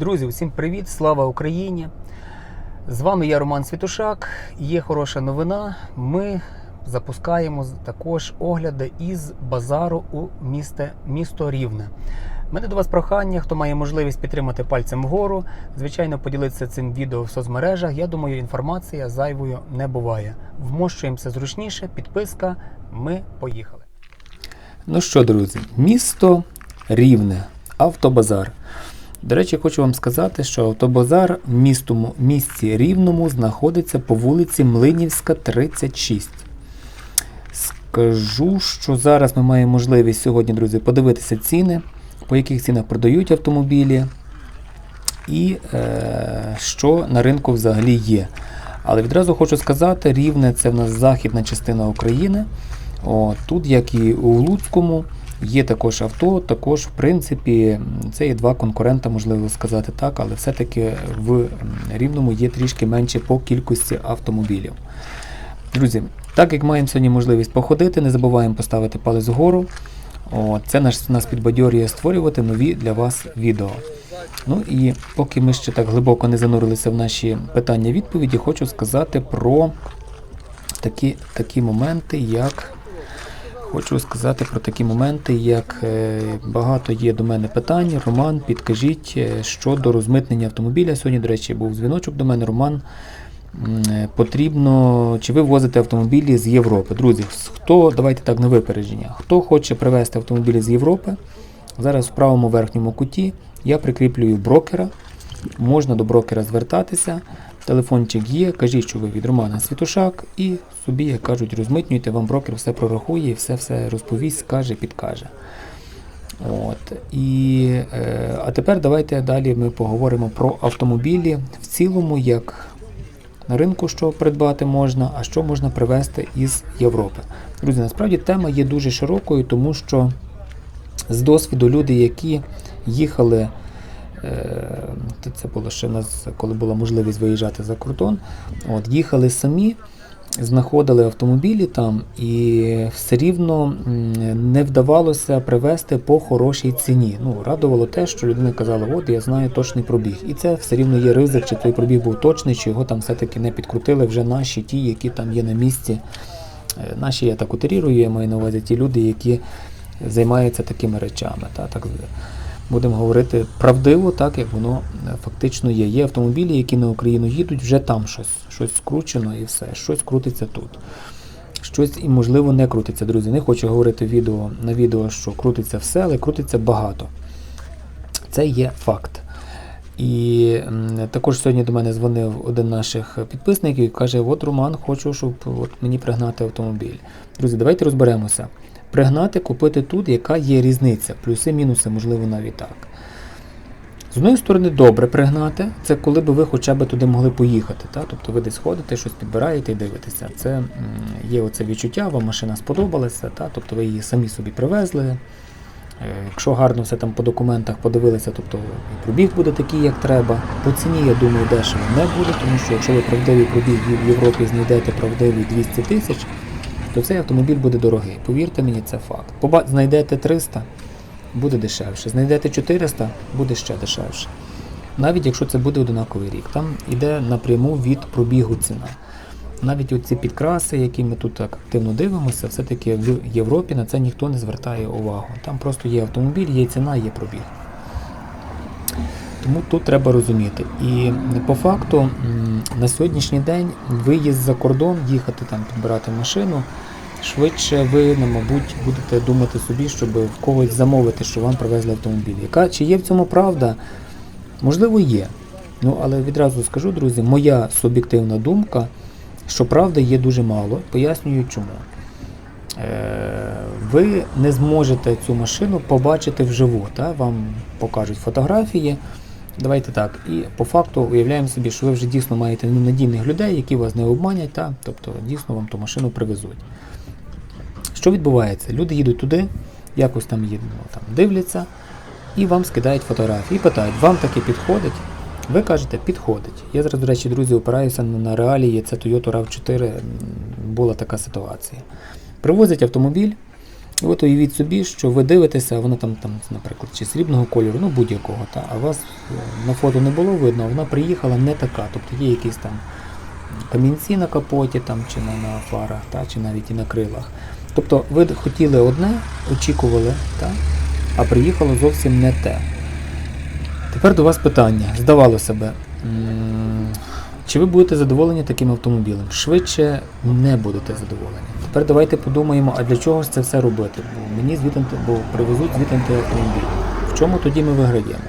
Друзі, усім привіт! Слава Україні! З вами я Роман Світушак. Є хороша новина. Ми запускаємо також огляди із базару у місте, місто Рівне. У мене до вас прохання, хто має можливість підтримати пальцем вгору. Звичайно, поділитися цим відео в соцмережах. Я думаю, інформація зайвою не буває. Вмощуємося зручніше, підписка. Ми поїхали. Ну що, друзі, місто Рівне, автобазар. До речі, хочу вам сказати, що автобазар в містому, місті Рівному знаходиться по вулиці Млинівська, 36. Скажу, що зараз ми маємо можливість сьогодні, друзі, подивитися ціни, по яких цінах продають автомобілі і е, що на ринку взагалі є. Але відразу хочу сказати, Рівне це в нас західна частина України. О, тут, як і у Луцькому, є також авто, також, в принципі, це є два конкурента, можливо сказати так, але все-таки в Рівному є трішки менше по кількості автомобілів. Друзі, так як маємо сьогодні можливість походити, не забуваємо поставити палець вгору. О, це нас, нас підбадьорює створювати нові для вас відео. Ну і поки ми ще так глибоко не занурилися в наші питання-відповіді, хочу сказати про такі, такі моменти, як. Хочу сказати про такі моменти, як е, багато є до мене питань. Роман, підкажіть е, щодо розмитнення автомобіля. Сьогодні, до речі, був дзвіночок до мене. Роман, е, потрібно, чи ви возите автомобілі з Європи? Друзі, хто, давайте так на випередження, хто хоче привезти автомобілі з Європи, зараз в правому верхньому куті я прикріплюю брокера. Можна до брокера звертатися. Телефончик є, кажіть, що ви від Романа Світушак, і собі, як кажуть, розмитнюйте, вам брокер все прорахує, все все розповість, скаже, підкаже. От. І, е, а тепер давайте далі ми поговоримо про автомобілі в цілому, як на ринку, що придбати можна, а що можна привезти із Європи. Друзі, насправді тема є дуже широкою, тому що з досвіду люди, які їхали. Е, Це було ще нас, коли була можливість виїжджати за кордон. От, Їхали самі, знаходили автомобілі там, і все рівно не вдавалося привезти по хорошій ціні. Ну, Радувало те, що людина казала, от я знаю точний пробіг. І це все рівно є ризик, чи той пробіг був точний, чи його там все-таки не підкрутили вже наші, ті, які там є на місці. Е, Наші я так утерірую, я маю на увазі ті люди, які займаються такими речами. Та, так, будемо говорити правдиво, так як воно е, фактично є. Є автомобілі, які на Україну їдуть, вже там щось, щось скручено і все, щось крутиться тут. Щось і можливо не крутиться, друзі. Не хочу говорити відео, на відео, що крутиться все, але крутиться багато. Це є факт. І також сьогодні до мене дзвонив один наших підписників і каже: От Роман, хочу, щоб от мені пригнати автомобіль. Друзі, давайте розберемося. Пригнати, купити тут, яка є різниця, плюси, мінуси, можливо, навіть так. З одної сторони, добре пригнати, це коли би ви хоча б туди могли поїхати. Та? Тобто ви десь ходите, щось підбираєте і дивитеся. Це є оце відчуття, вам машина сподобалася, та? тобто ви її самі собі привезли. Е, Якщо гарно все там по документах подивилися, тобто пробіг буде такий, як треба. По ціні, я думаю, дешево не буде, тому що якщо ви правдивий пробіг в Європі знайдете правдивий 200 тисяч, то цей автомобіль буде дорогий. Повірте мені, це факт. Поба- Знайдете 300, буде дешевше. Знайдете 400, буде ще дешевше. Навіть якщо це буде одинаковий рік. Там йде напряму від пробігу ціна. Навіть оці підкраси, які ми тут так активно дивимося, все-таки в Європі на це ніхто не звертає увагу. Там просто є автомобіль, є ціна, є пробіг. Тому тут треба розуміти. І по факту на сьогоднішній день виїзд за кордон, їхати там підбирати машину. Швидше ви, ну, мабуть, будете думати собі, щоб в когось замовити, що вам привезли автомобіль. Яка, чи є в цьому правда? Можливо, є. Ну, але відразу скажу, друзі, моя суб'єктивна думка, що правди є дуже мало. Пояснюю чому. Е, ви не зможете цю машину побачити вживу. Та? Вам покажуть фотографії. Давайте так. І по факту уявляємо собі, що ви вже дійсно маєте надійних людей, які вас не обманять, та? тобто дійсно вам ту машину привезуть. Що відбувається? Люди їдуть туди, якось там їдуть, там дивляться, і вам скидають фотографії і питають, вам таке підходить? Ви кажете, підходить. Я зараз, до речі, друзі, опираюся на реалії, це Toyota RAV4 була така ситуація. Привозять автомобіль, От уявіть собі, що ви дивитеся, вона там, там наприклад, чи срібного кольору, ну будь-якого, та, а вас е, на фото не було видно, вона приїхала не така. Тобто є якісь там камінці на капоті там, чи на, на фарах, та, чи навіть і на крилах. Тобто ви хотіли одне, очікували, та, а приїхало зовсім не те. Тепер до вас питання. Здавалося би, чи ви будете задоволені таким автомобілем? Швидше не будете задоволені. Тепер давайте подумаємо, а для чого ж це все робити? Бо мені звідти, бо привезуть звідти автомобіль. В чому тоді ми виграємо?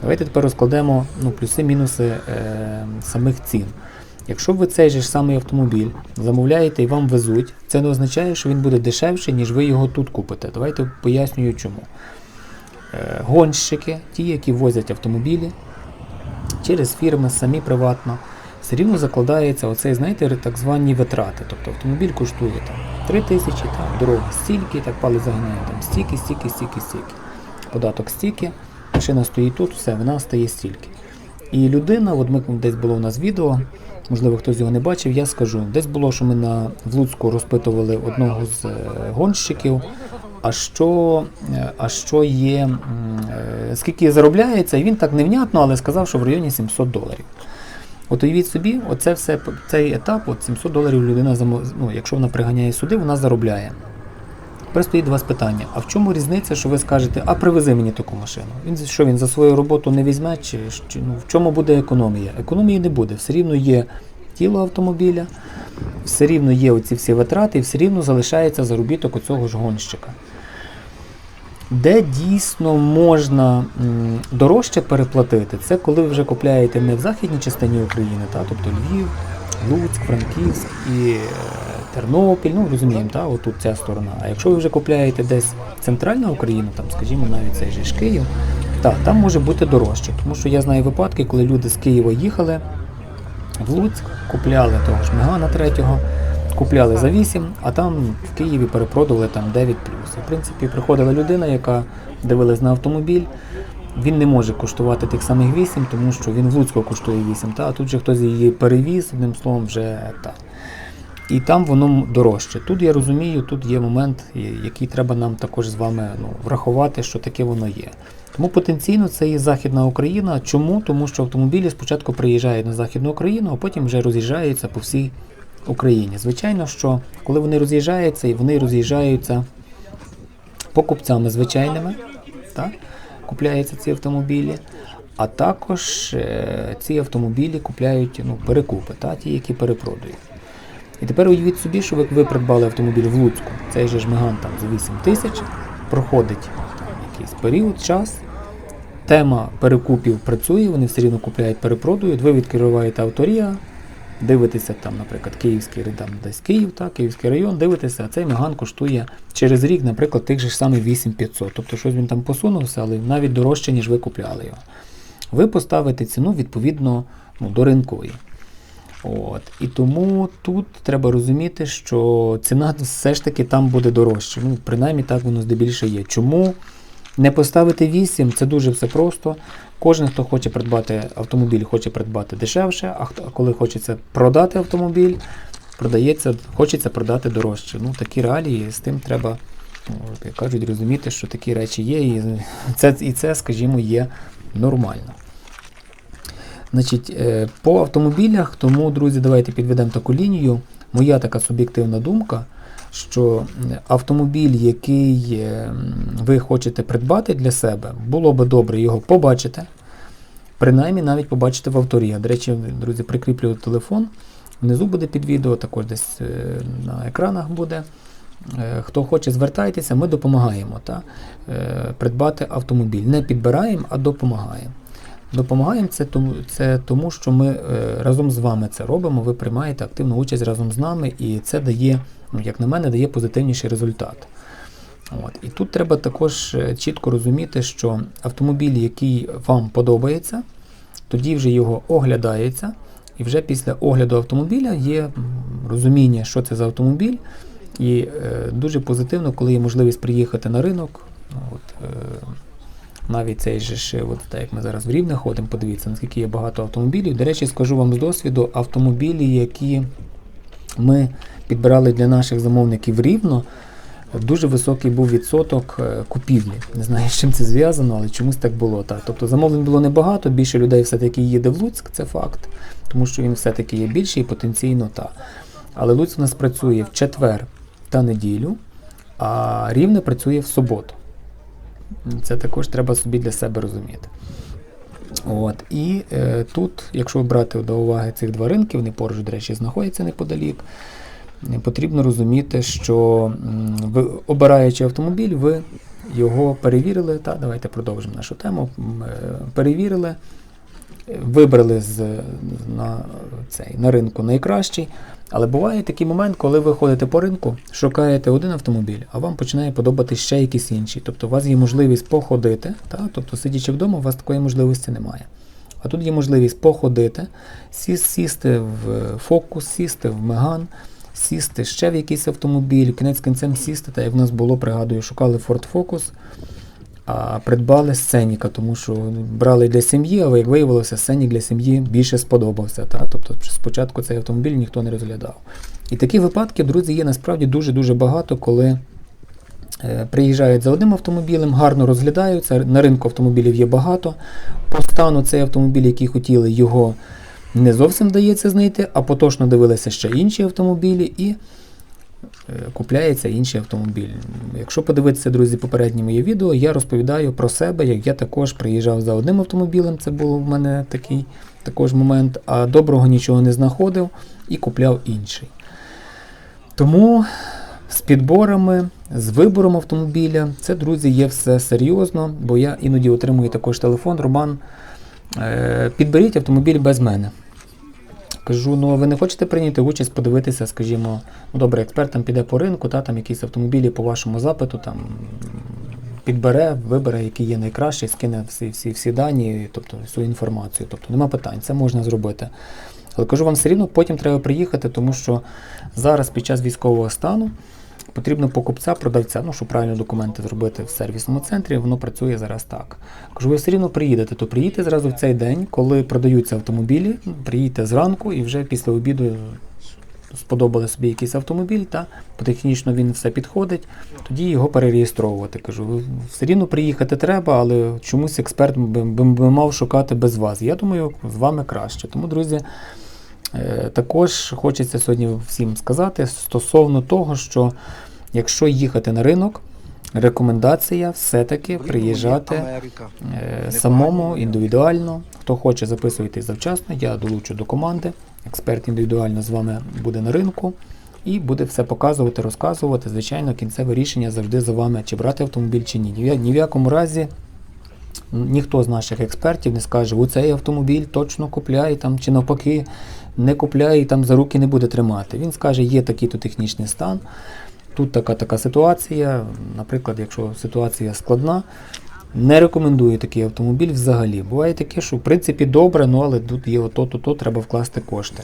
Давайте тепер розкладемо ну, плюси-мінуси е, самих цін. Якщо ви цей же ж самий автомобіль замовляєте і вам везуть, це не означає, що він буде дешевший, ніж ви його тут купите. Давайте пояснюю чому. Е, гонщики, ті, які возять автомобілі через фірми, самі приватно, все рівно закладається оцей, знаєте, так звані витрати. Тобто автомобіль коштує там 3 тисячі, там, дорога стільки, так пали заганяє там стільки, стільки, стільки, стільки. Податок стільки, машина стоїть тут, все, вона стає стільки. І людина, от ми десь було у нас відео, можливо, хтось його не бачив, я скажу. Десь було, що ми на в Луцьку розпитували одного з е, гонщиків, а що, е, а що є, е, скільки заробляється, і він так невнятно, але сказав, що в районі 700 доларів. От уявіть собі, оце все, цей етап, от 700 доларів людина, ну, якщо вона приганяє сюди, вона заробляє. Тепер стоїть вас питання: а в чому різниця, що ви скажете, а привези мені таку машину? Він що він за свою роботу не візьме, чи, чи ну, в чому буде економія? Економії не буде. Все рівно є тіло автомобіля, все рівно є оці всі витрати, і все рівно залишається заробіток у цього ж гонщика. Де дійсно можна дорожче переплатити, це коли ви вже купляєте не в західній частині України, та, тобто Львів, Луцьк, Франківськ і е, Тернопіль, ну розуміємо, та, отут ця сторона. А якщо ви вже купляєте десь центральна Україна, там, скажімо, навіть цей же ж Київ, та, там може бути дорожче. Тому що я знаю випадки, коли люди з Києва їхали в Луцьк, купляли того ж Мегана третього, купляли за 8, а там в Києві перепродали там 9 І, В принципі, приходила людина, яка дивилась на автомобіль. Він не може коштувати тих самих 8, тому що він в Луцьку коштує 8, та, а тут же хтось її перевіз, одним словом, вже так. І там воно дорожче. Тут я розумію, тут є момент, який треба нам також з вами ну, врахувати, що таке воно є. Тому потенційно це є Західна Україна. Чому? Тому що автомобілі спочатку приїжджають на Західну Україну, а потім вже роз'їжджаються по всій Україні. Звичайно, що коли вони роз'їжджаються, і вони роз'їжджаються покупцями звичайними, так? купляються ці автомобілі. А також е, ці автомобілі купляють ну, перекупи, та, ті, які перепродають. І тепер уявіть собі, що ви, ви придбали автомобіль в Луцьку, цей же ж Меган там за 8 тисяч, проходить якийсь період, час, тема перекупів працює, вони все рівно купляють, перепродають, ви відкриваєте авторія, дивитеся там, наприклад, Київський там десь Київ, так, Київський район, дивитеся, а цей Меган коштує через рік, наприклад, тих же ж самих 8500. Тобто щось він там посунувся, але навіть дорожче, ніж ви купляли його. Ви поставите ціну відповідно ну, до ринкової. От. І тому тут треба розуміти, що ціна все ж таки там буде дорожча. Ну, принаймні так воно здебільше є. Чому не поставити 8? Це дуже все просто. Кожен, хто хоче придбати автомобіль, хоче придбати дешевше, а хто, коли хочеться продати автомобіль, продається, хочеться продати дорожче. Ну, такі реалії, з тим треба, ну, як кажуть, розуміти, що такі речі є, і це, і це скажімо, є нормально. Значить, е, по автомобілях, тому, друзі, давайте підведемо таку лінію. Моя така суб'єктивна думка, що автомобіль, який ви хочете придбати для себе, було би добре його побачити. Принаймні навіть побачити в авторі. До речі, друзі, прикріплю телефон. Внизу буде під відео, також десь е, на екранах буде. Е, Хто хоче, звертайтеся, ми допомагаємо та, е, придбати автомобіль. Не підбираємо, а допомагаємо. Допомагаємо це тому, це тому, що ми е, разом з вами це робимо. Ви приймаєте активну участь разом з нами, і це дає, ну, як на мене, дає позитивніший результат. От. І тут треба також е, чітко розуміти, що автомобіль, який вам подобається, тоді вже його оглядається, і вже після огляду автомобіля є розуміння, що це за автомобіль. І е, дуже позитивно, коли є можливість приїхати на ринок. От, е, навіть цей же ж, от так як ми зараз в Рівне ходимо, подивіться, наскільки є багато автомобілів. До речі, скажу вам з досвіду, автомобілі, які ми підбирали для наших замовників рівно, дуже високий був відсоток е, купівлі. Не знаю, з чим це зв'язано, але чомусь так було. Так. Тобто замовлень було небагато, більше людей все-таки їде в Луцьк, це факт, тому що він все-таки є більший і потенційно та. Але Луцьк у нас працює в четвер та неділю, а Рівне працює в суботу. Це також треба собі для себе розуміти. От. І е, тут, якщо брати до уваги цих два ринки, вони поруч, до речі, знаходяться неподалік. Потрібно розуміти, що ви, обираючи автомобіль, ви його перевірили. Та, давайте продовжимо нашу тему. Е, Перевірили, вибрали з, на, цей, на ринку найкращий. Але буває такий момент, коли ви ходите по ринку, шукаєте один автомобіль, а вам починає подобатись ще якийсь інший. Тобто у вас є можливість походити, та? тобто сидячи вдома, у вас такої можливості немає. А тут є можливість походити, сіс- сісти в фокус, сісти в меган, сісти ще в якийсь автомобіль, кінець кінцем сісти, та як в нас було, пригадую, шукали Ford Focus, а придбали сценіка, тому що брали для сім'ї, але як виявилося, сценік для сім'ї більше сподобався. Та? Тобто спочатку цей автомобіль ніхто не розглядав. І такі випадки, друзі, є насправді дуже-дуже багато, коли е, приїжджають за одним автомобілем, гарно розглядаються, на ринку автомобілів є багато. По стану цей автомобіль, який хотіли, його не зовсім вдається знайти, а поточно дивилися ще інші автомобілі і купляється інший автомобіль. Якщо подивитися, друзі, попереднє моє відео, я розповідаю про себе, як я також приїжджав за одним автомобілем, це був в мене такий також момент, а доброго нічого не знаходив і купляв інший. Тому з підборами, з вибором автомобіля, це, друзі, є все серйозно, бо я іноді отримую також телефон. Роман, е, підберіть автомобіль без мене. Кажу, ну ви не хочете прийняти участь, подивитися, скажімо, ну добре, експерт там піде по ринку, та, там якісь автомобілі по вашому запиту, там підбере, вибере, який є найкращий, скине всі, всі, всі дані, тобто всю інформацію. Тобто нема питань, це можна зробити. Але кажу вам все рівно, потім треба приїхати, тому що зараз під час військового стану потрібно покупця, продавця, ну, щоб правильно документи зробити в сервісному центрі, воно працює зараз так. Кажу, ви все рівно приїдете, то приїдьте зразу в цей день, коли продаються автомобілі, приїдьте зранку і вже після обіду сподобали собі якийсь автомобіль, та технічно він все підходить, тоді його перереєстровувати. Кажу, все рівно приїхати треба, але чомусь експерт би, би, би мав шукати без вас. Я думаю, з вами краще. Тому, друзі, е, також хочеться сьогодні всім сказати стосовно того, що якщо їхати на ринок, рекомендація все-таки приїжджати е, самому індивідуально. Хто хоче, записуйтесь завчасно. Я долучу до команди. Експерт індивідуально з вами буде на ринку і буде все показувати, розказувати. Звичайно, кінцеве рішення завжди за вами, чи брати автомобіль, чи ні. Ні в якому разі ніхто з наших експертів не скаже, оцей автомобіль точно купляй там, чи навпаки не купляй і там за руки не буде тримати. Він скаже, є такий-то технічний стан. Тут така така ситуація. Наприклад, якщо ситуація складна, не рекомендую такий автомобіль взагалі. Буває таке, що в принципі добре, ну але тут є ото, то, то, треба вкласти кошти.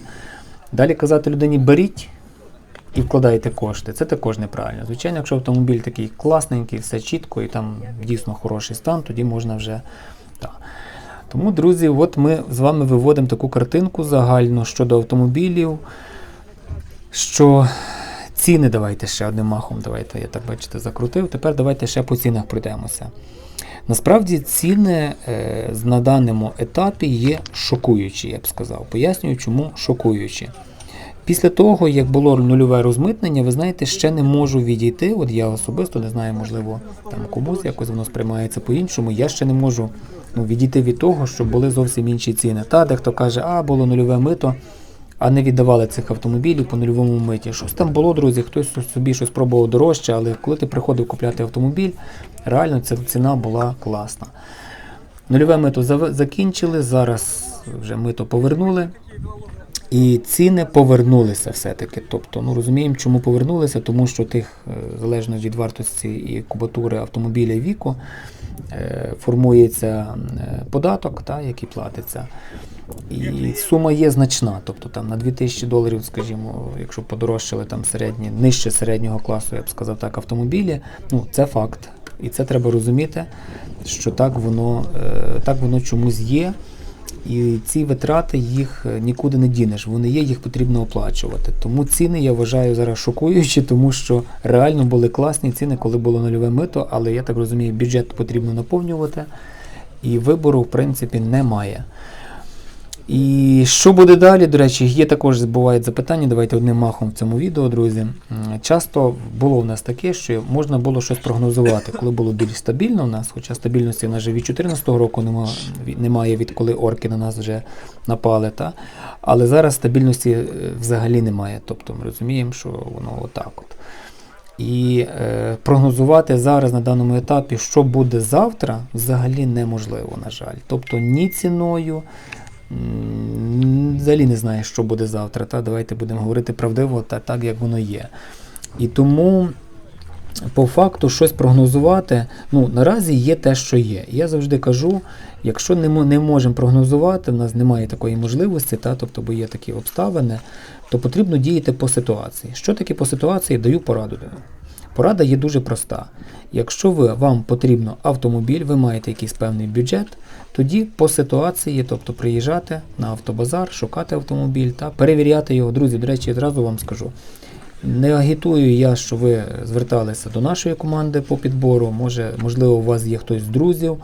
Далі казати людині беріть і вкладайте кошти. Це також неправильно. Звичайно, якщо автомобіль такий класненький, все чітко і там дійсно хороший стан, тоді можна вже. Та. Тому, друзі, от ми з вами виводимо таку картинку загальну щодо автомобілів, що ціни давайте ще одним махом, давайте, я так бачите, закрутив. Тепер давайте ще по цінах пройдемося. Насправді ціни е, на даному етапі є шокуючі, я б сказав. Пояснюю, чому шокуючі. Після того, як було нульове розмитнення, ви знаєте, ще не можу відійти. От я особисто не знаю, можливо, там комусь якось воно сприймається по-іншому. Я ще не можу ну, відійти від того, що були зовсім інші ціни. Та дехто каже, а було нульове мито, а не віддавали цих автомобілів по нульовому миті. Щось там було, друзі, хтось собі щось пробував дорожче, але коли ти приходив купляти автомобіль, реально ця ціна була класна. Нульове мито закінчили, зараз вже мито повернули. І ціни повернулися все-таки. Тобто, ну розуміємо, чому повернулися, тому що тих, е, залежно від вартості і кубатури автомобіля віку, е, формується е, податок, та, який платиться. І сума є значна. Тобто там на 2000 доларів, скажімо, якщо подорожчали там середні, нижче середнього класу, я б сказав так, автомобілі, ну це факт. І це треба розуміти, що так воно, е, так воно чомусь є. І ці витрати їх е, нікуди не дінеш. Вони є, їх потрібно оплачувати. Тому ціни я вважаю зараз шокуючі, тому що реально були класні ціни, коли було нульове мито, але я так розумію, бюджет потрібно наповнювати, і вибору, в принципі, немає. І що буде далі? До речі, є також бувають запитання. Давайте одним махом в цьому відео, друзі. Часто було в нас таке, що можна було щось прогнозувати, коли було більш стабільно у нас, хоча стабільності в нас вже від 2014 року нема, від- немає, відколи орки на нас вже напали. Та? Але зараз стабільності е, взагалі немає. Тобто ми розуміємо, що воно отак от. І е, прогнозувати зараз на даному етапі, що буде завтра, взагалі неможливо, на жаль. Тобто ні ціною, взагалі не знаю, що буде завтра. Та? Давайте будемо говорити правдиво та так, як воно є. І тому, по факту, щось прогнозувати, ну, наразі є те, що є. Я завжди кажу, якщо не, не можемо прогнозувати, в нас немає такої можливості, та, тобто, бо є такі обставини, то потрібно діяти по ситуації. Що таке по ситуації? Даю пораду. Порада є дуже проста. Якщо ви, вам потрібно автомобіль, ви маєте якийсь певний бюджет, тоді по ситуації, тобто приїжджати на автобазар, шукати автомобіль та перевіряти його. Друзі, до речі, одразу вам скажу. Не агітую я, що ви зверталися до нашої команди по підбору. Може, можливо, у вас є хтось з друзів,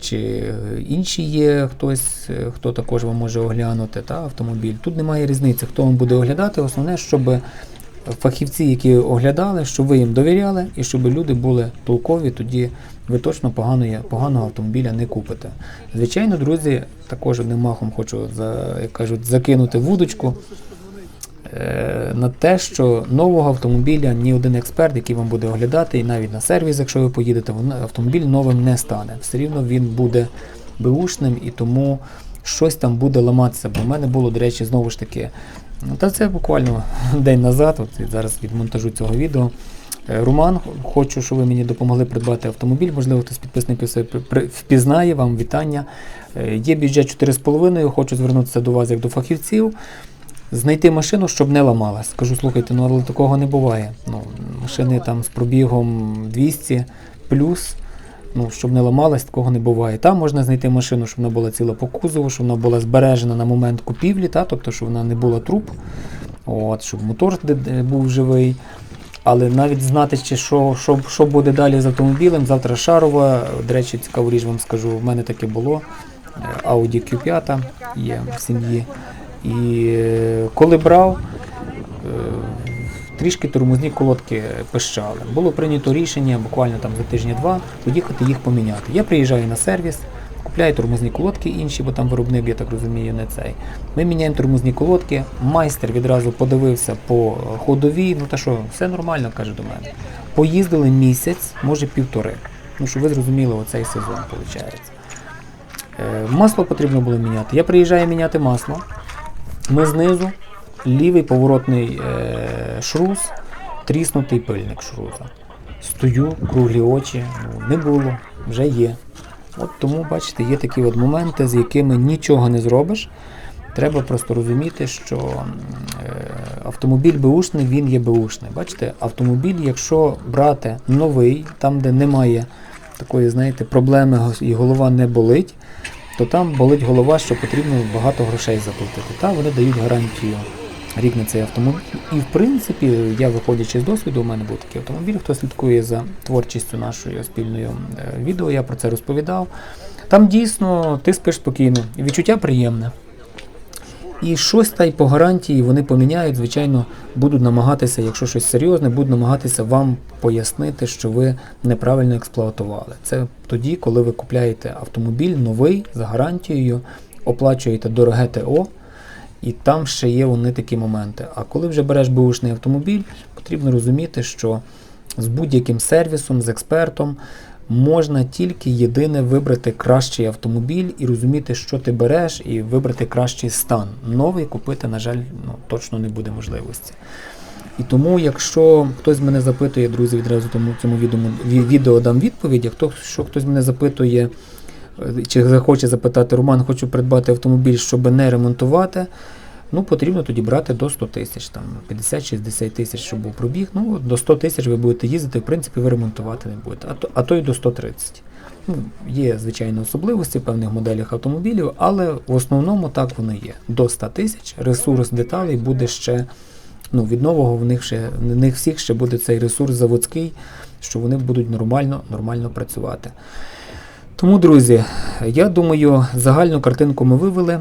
чи інші є хтось, хто також вам може оглянути та, автомобіль. Тут немає різниці, хто вам буде оглядати. Основне, щоб фахівці, які оглядали, щоб ви їм довіряли і щоб люди були толкові, тоді ви точно поганого, поганого автомобіля не купите. Звичайно, друзі, також одним махом хочу за, як кажуть, закинути вудочку е, на те, що нового автомобіля ні один експерт, який вам буде оглядати, і навіть на сервіс, якщо ви поїдете, автомобіль новим не стане. Все рівно він буде беушним і тому щось там буде ламатися. Бо в мене було, до речі, знову ж таки, ну, та це буквально день назад, от і зараз від монтажу цього відео. Е, Роман, хочу, щоб ви мені допомогли придбати автомобіль. Можливо, хтось з підписників себе впізнає, вам вітання. Е, Є бюджет 4,5, хочу звернутися до вас як до фахівців. Знайти машину, щоб не ламалась. Кажу, слухайте, ну але такого не буває. Ну, машини там з пробігом 200 плюс, ну, щоб не ламалась, такого не буває. Там можна знайти машину, щоб вона була ціла по кузову, щоб вона була збережена на момент купівлі, та, тобто, щоб вона не була труп, от, щоб мотор був живий. Але навіть знати, чи що, що, що буде далі з автомобілем, завтра Шарова, до речі, цікаву річ вам скажу, в мене таке було. Audi Q5 є в сім'ї. І е, коли брав, е, трішки тормозні колодки пищали. Було прийнято рішення буквально там за тижні-два поїхати їх поміняти. Я приїжджаю на сервіс, купляю тормозні колодки інші, бо там виробник, я так розумію, не цей. Ми міняємо тормозні колодки. Майстер відразу подивився по ходовій. Ну та що, все нормально, каже до мене. Поїздили місяць, може півтори. Ну, щоб ви зрозуміли, оцей сезон виходить. Е, Масло потрібно було міняти. Я приїжджаю міняти масло. Ми знизу лівий поворотний е, шрус, тріснутий пильник шруза. Стою, круглі очі, ну, не було, вже є. От тому, бачите, є такі от моменти, з якими нічого не зробиш. Треба просто розуміти, що е, автомобіль беушний, він є беушний. Бачите, автомобіль, якщо брати новий, там, де немає такої, знаєте, проблеми і голова не болить, то там болить голова, що потрібно багато грошей заплатити. Та вони дають гарантію рік на цей автомобіль. І в принципі, я виходячи з досвіду, у мене був такий автомобіль, хто слідкує за творчістю нашою спільною е, відео, я про це розповідав. Там дійсно ти спиш спокійно, відчуття приємне. І щось та й по гарантії вони поміняють, звичайно, будуть намагатися, якщо щось серйозне, будуть намагатися вам пояснити, що ви неправильно експлуатували. Це тоді, коли ви купляєте автомобіль новий за гарантією, оплачуєте дороге ТО, і там ще є вони такі моменти. А коли вже береш бушний автомобіль, потрібно розуміти, що з будь-яким сервісом, з експертом можна тільки єдине вибрати кращий автомобіль і розуміти, що ти береш, і вибрати кращий стан. Новий купити, на жаль, ну, точно не буде можливості. І тому, якщо хтось мене запитує, друзі, відразу тому цьому відео, відео дам відповідь. А хто, що хтось мене запитує, чи захоче запитати, Роман, хочу придбати автомобіль, щоб не ремонтувати. Ну, потрібно тоді брати до 100 тисяч, там 50-60 тисяч, щоб був пробіг. Ну, до 100 тисяч ви будете їздити, в принципі, ви ремонтувати не будете, а то, а то й до 130. Ну, є, звичайно, особливості в певних моделях автомобілів, але в основному так воно є. До 100 тисяч ресурс деталей буде ще, ну, від нового в них, ще, в них всіх ще буде цей ресурс заводський, що вони будуть нормально, нормально працювати. Тому, друзі, я думаю, загальну картинку ми вивели.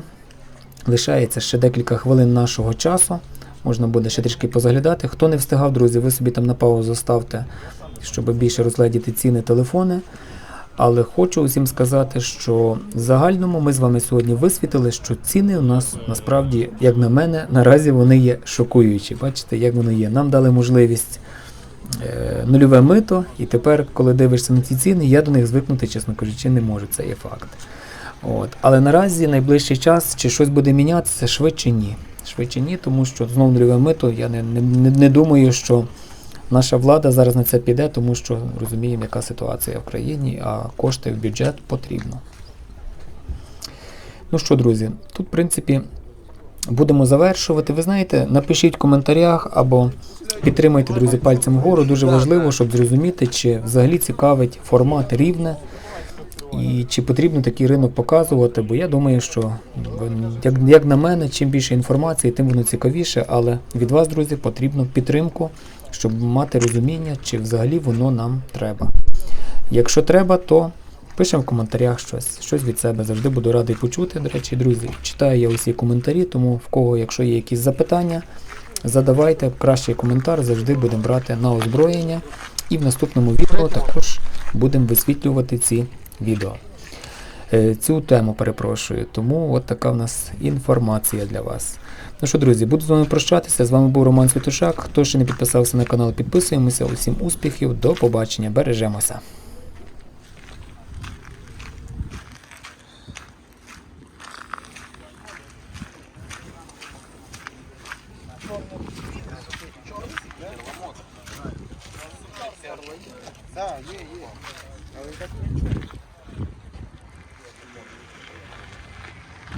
Лишається ще декілька хвилин нашого часу. Можна буде ще трішки позаглядати. Хто не встигав, друзі, ви собі там на паузу ставте, щоб більше розглядіти ціни телефони. Але хочу усім сказати, що в загальному ми з вами сьогодні висвітили, що ціни у нас насправді, як на мене, наразі вони є шокуючі. Бачите, як воно є. Нам дали можливість нульове мито, і тепер, коли дивишся на ці ціни, я до них звикнути, чесно кажучи, не можу. Це є факт. От. Але наразі найближчий час, чи щось буде мінятися, швидше ні. Швидше ні, тому що знову нульове мито, я не, не, не, не думаю, що наша влада зараз на це піде, тому що розуміємо, яка ситуація в країні, а кошти в бюджет потрібно. Ну що, друзі, тут, в принципі, будемо завершувати. Ви знаєте, напишіть в коментарях або підтримайте, друзі, пальцем вгору. Дуже важливо, щоб зрозуміти, чи взагалі цікавить формат рівне. І чи потрібно такий ринок показувати, бо я думаю, що як, як на мене, чим більше інформації, тим воно цікавіше, але від вас, друзі, потрібно підтримку, щоб мати розуміння, чи взагалі воно нам треба. Якщо треба, то пишемо в коментарях щось, щось від себе. Завжди буду радий почути. До речі, друзі, читаю я усі коментарі, тому в кого, якщо є якісь запитання, задавайте кращий коментар, завжди будемо брати на озброєння. І в наступному відео також будемо висвітлювати ці відео. Е, Цю тему перепрошую, тому от така в нас інформація для вас. Ну що, друзі, буду з вами прощатися. З вами був Роман Святошак. Хто ще не підписався на канал, підписуємося. Усім успіхів, до побачення, бережемося.